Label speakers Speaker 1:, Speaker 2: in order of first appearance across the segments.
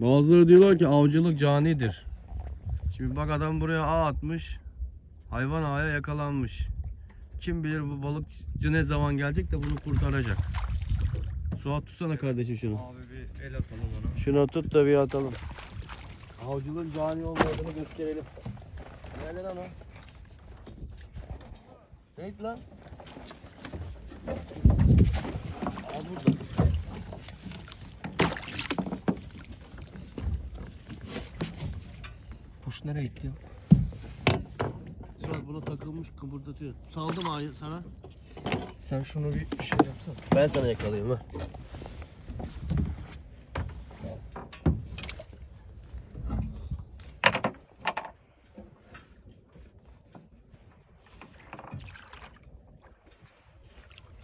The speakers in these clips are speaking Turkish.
Speaker 1: Bazıları diyorlar ki avcılık canidir. Şimdi bak adam buraya ağ atmış. Hayvan ağaya yakalanmış. Kim bilir bu balıkçı ne zaman gelecek de bunu kurtaracak. Suat tutsana kardeşim şunu.
Speaker 2: Abi bir el atalım ona.
Speaker 1: Şunu tut da bir atalım. Avcılığın cani olmadığını gösterelim. Nerede lan o? Neydi lan?
Speaker 2: Kuş nereye gitti ya?
Speaker 1: Suat buna takılmış kıpırdatıyor. Saldım ağayı sana.
Speaker 2: Sen şunu bir şey yapsana.
Speaker 1: Ben sana yakalayayım ha.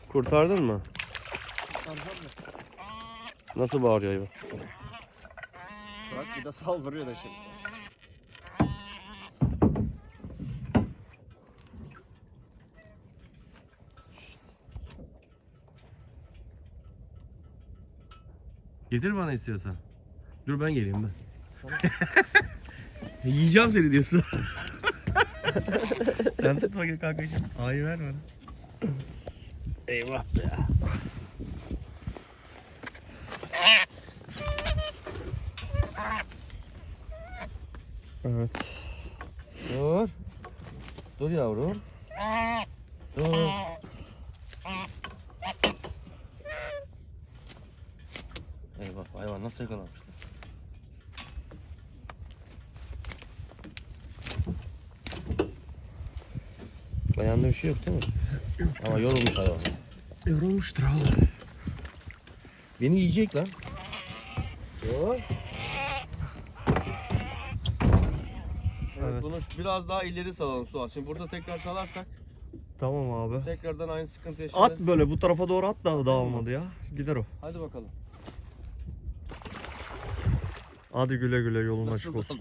Speaker 1: Kurtardın mı? Nasıl bağırıyor hayvan?
Speaker 2: Bırak bir de saldırıyor da şimdi.
Speaker 1: Getir bana istiyorsan. Dur ben geleyim ben. Yiyeceğim seni diyorsun. Sen tut bakayım kankacığım. Ayı ver bana. Eyvah be.
Speaker 2: Evet.
Speaker 1: Dur. Dur yavrum. Dur. Hayvan nasıl yakalanmışlar? Ayağında bir şey yok değil mi? Ama yorulmuş hayvan.
Speaker 2: Yorulmuştur abi.
Speaker 1: Beni yiyecek lan. Dur. Evet,
Speaker 2: Evet.
Speaker 1: bunu biraz daha ileri salalım Suat. Şimdi burada tekrar salarsak
Speaker 2: Tamam abi.
Speaker 1: tekrardan aynı sıkıntı yaşarız.
Speaker 2: At böyle bu tarafa doğru at da dağılmadı ya. Gider o.
Speaker 1: Hadi bakalım.
Speaker 2: Hadi güle güle yolun açık olsun.